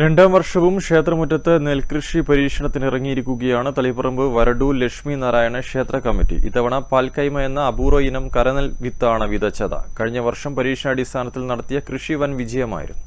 രണ്ടാം വർഷവും ക്ഷേത്രമുറ്റത്ത് നെൽകൃഷി പരീക്ഷണത്തിനിറങ്ങിയിരിക്കുകയാണ് തളിപ്പറമ്പ് വരടു ലക്ഷ്മി നാരായണ ക്ഷേത്ര കമ്മിറ്റി. ഇത്തവണ പാൽക്കൈമ എന്ന അപൂർവ ഇനം കരനൽ വിത്താണ് വിതച്ചത്. കഴിഞ്ഞ വർഷം പരീക്ഷണാടിസ്ഥാനത്തിൽ നടത്തിയ കൃഷി വൻ വിജയമായിരുന്നു.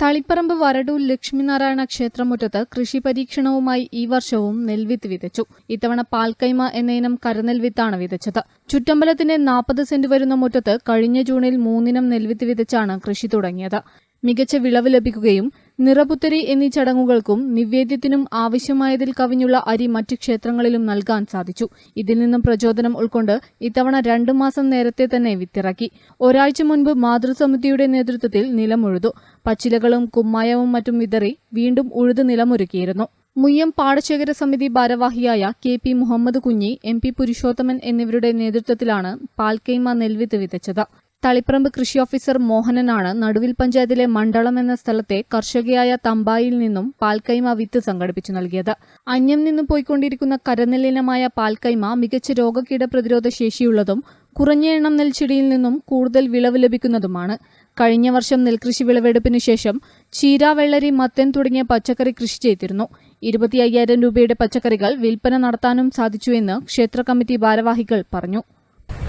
തളിപ്പറമ്പ് വരടു ലക്ഷ്മിനാരായണ ക്ഷേത്രമുറ്റത്ത് കൃഷി പരീക്ഷണവുമായി ഈ വർഷവും നെൽവിത്ത് വിതച്ചു. ഇത്തവണ പാൽക്കൈമ എന്ന ഇനം കരനെൽവിത്താണ് വിതച്ചത്. ചുറ്റമ്പലത്തിന്റെ നാൽപ്പത് സെന്റ് വരുന്ന മുറ്റത്ത് കഴിഞ്ഞ ജൂണിൽ മൂന്നിനം നെൽവിത്ത് വിതച്ചാണ് കൃഷി തുടങ്ങിയത്. മികച്ച വിളവ് ലഭിക്കുകയും നിറപുത്തരി എന്നീ ചടങ്ങുകൾക്കും നിവേദ്യത്തിനും ആവശ്യമായതിൽ കവിഞ്ഞുള്ള അരി മറ്റു ക്ഷേത്രങ്ങളിലും നൽകാൻ സാധിച്ചു. ഇതിൽ നിന്നും പ്രചോദനം ഉൾക്കൊണ്ട് ഇത്തവണ രണ്ടു മാസം നേരത്തെ തന്നെ വിത്തിറക്കി. ഒരാഴ്ച മുൻപ് മാതൃസമിതിയുടെ നേതൃത്വത്തിൽ നിലമുഴുതു. പച്ചിലകളും കുമ്മായവും മറ്റും വിതറി വീണ്ടും ഉഴുത് നിലമൊരുക്കിയിരുന്നു. മുയ്യം പാടശേഖര സമിതി ഭാരവാഹിയായ K P Muhammad Kunhi M P Purushothaman എന്നിവരുടെ നേതൃത്വത്തിലാണ് പാൽക്കൈമ നെൽവിത്ത് വിതച്ചത്. തളിപ്പറമ്പ് കൃഷി ഓഫീസർ മോഹനനാണ് നടുവിൽ പഞ്ചായത്തിലെ മണ്ഡലം എന്ന സ്ഥലത്തെ കർഷകയായ തമ്പായിൽ നിന്നും പാൽക്കൈമ വിത്ത് സംഘടിപ്പിച്ചു നൽകിയത്. അന്യം നിന്നും പോയിക്കൊണ്ടിരിക്കുന്ന കരനെല്ലിനമായ പാൽക്കൈമ മികച്ച രോഗകീട പ്രതിരോധ ശേഷിയുള്ളതും കുറഞ്ഞ എണ്ണം നെൽച്ചെടിയിൽ നിന്നും കൂടുതൽ വിളവ് ലഭിക്കുന്നതുമാണ്. കഴിഞ്ഞ വർഷം നെൽകൃഷി വിളവെടുപ്പിനു ശേഷം ചീര വെള്ളരി മത്തൻ തുടങ്ങിയ പച്ചക്കറി കൃഷി ചെയ്തിരുന്നു. ഇരുപത്തി അയ്യായിരം രൂപയുടെ പച്ചക്കറികൾ വിൽപ്പന നടത്താനും സാധിച്ചുവെന്ന് ക്ഷേത്ര കമ്മിറ്റി ഭാരവാഹികൾ പറഞ്ഞു.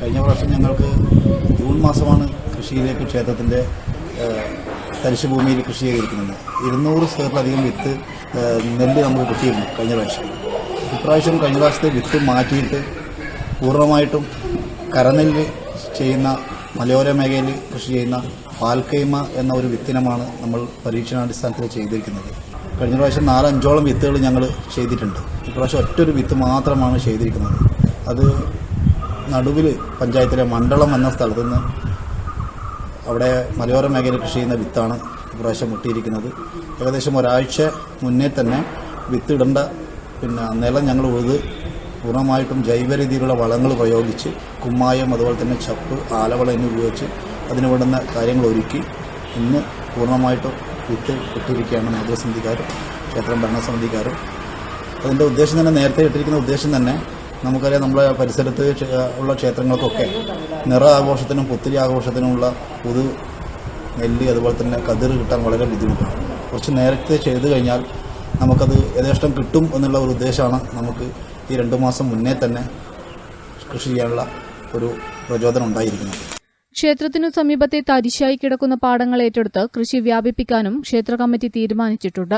കഴിഞ്ഞ വർഷം ഞങ്ങൾക്ക് ജൂൺ മാസമാണ് കൃഷിയിലേക്ക് ക്ഷേത്രത്തിന്റെ തരിശ് ഭൂമിയിൽ കൃഷി ചെയ്തിരിക്കുന്നത്. ഇരുന്നൂറ് സ്ക്വയറിലധികം വിത്ത് നെല്ല് നമുക്ക് കിട്ടിയിരുന്നു കഴിഞ്ഞ പ്രാവശ്യം. ഇപ്രാവശ്യം കഴിഞ്ഞ പ്രാവശ്യത്തെ വിത്ത് മാറ്റിയിട്ട് പൂർണമായിട്ടും കരനെല്ല് ചെയ്യുന്ന മലയോര മേഖലയിൽ കൃഷി ചെയ്യുന്ന പാൽക്കൈമ എന്ന ഒരു വിത്തിനമാണ് നമ്മൾ പരീക്ഷണാടിസ്ഥാനത്തിൽ ചെയ്തിരിക്കുന്നത്. കഴിഞ്ഞ പ്രാവശ്യം നാലഞ്ചോളം വിത്തുകൾ ഞങ്ങൾ ചെയ്തിട്ടുണ്ട്. ഇപ്രാവശ്യം ഒറ്റൊരു വിത്ത് മാത്രമാണ് ചെയ്തിരിക്കുന്നത്. അത് നടുവിൽ പഞ്ചായത്തിലെ മണ്ഡലം എന്ന സ്ഥലത്ത് നിന്ന് അവിടെ മലയോര മേഖല കൃഷി ചെയ്യുന്ന വിത്താണ് ഇപ്രാവശ്യം മുട്ടിയിരിക്കുന്നത്. ഏകദേശം ഒരാഴ്ച മുന്നേ തന്നെ വിത്തിടേണ്ട പിന്നെ നിലം ഞങ്ങൾ ഉഴുത് പൂർണമായിട്ടും ജൈവ രീതിയിലുള്ള വളങ്ങൾ പ്രയോഗിച്ച് കുമ്മായം അതുപോലെ തന്നെ ചപ്പ് ആലവള എന്നിവ ഉപയോഗിച്ച് അതിന് വേണ്ടുന്ന കാര്യങ്ങൾ ഒരുക്കി ഇന്ന് പൂർണമായിട്ടും വിത്ത് കിട്ടിയിരിക്കുകയാണ് നേതൃസമിതിക്കാരും ക്ഷേത്രം ഭരണസമിതിക്കാരും. അതിന്റെ ഉദ്ദേശം തന്നെ നേരത്തെ ഇട്ടിരിക്കുന്ന ഉദ്ദേശം തന്നെ നമുക്കറിയാം നമ്മളെ പരിസരത്ത് ഉള്ള ക്ഷേത്രങ്ങൾക്കൊക്കെ നിറ ആഘോഷത്തിനും പുത്തിരി ആഘോഷത്തിനുമുള്ള പുതു നെല്ല് അതുപോലെ തന്നെ കതിർ കിട്ടാൻ വളരെ ബുദ്ധിമുട്ടാണ്. കുറച്ച് നേരത്തെ ചെയ്തു കഴിഞ്ഞാൽ നമുക്കത് യഥേഷ്ടം കിട്ടും എന്നുള്ള ഒരു ഉദ്ദേശമാണ് നമുക്ക് ഈ രണ്ട് മാസം മുന്നേ തന്നെ കൃഷി ചെയ്യാനുള്ള ഒരു പ്രചോദനം ഉണ്ടായിരിക്കുന്നത്. ക്ഷേത്രത്തിനു സമീപത്തെ തരിശായി കിടക്കുന്ന പാടങ്ങൾ ഏറ്റെടുത്ത് കൃഷി വ്യാപിപ്പിക്കാനും ക്ഷേത്ര കമ്മിറ്റി തീരുമാനിച്ചിട്ടുണ്ട്.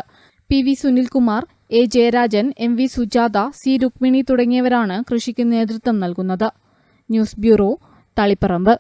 P V Sunilkumar A Jayarajan M V Sujatha C Rukmini തുടങ്ങിയവരാണ് കൃഷിക്ക് നേതൃത്വം നൽകുന്നത്. News bureau Taliparamba.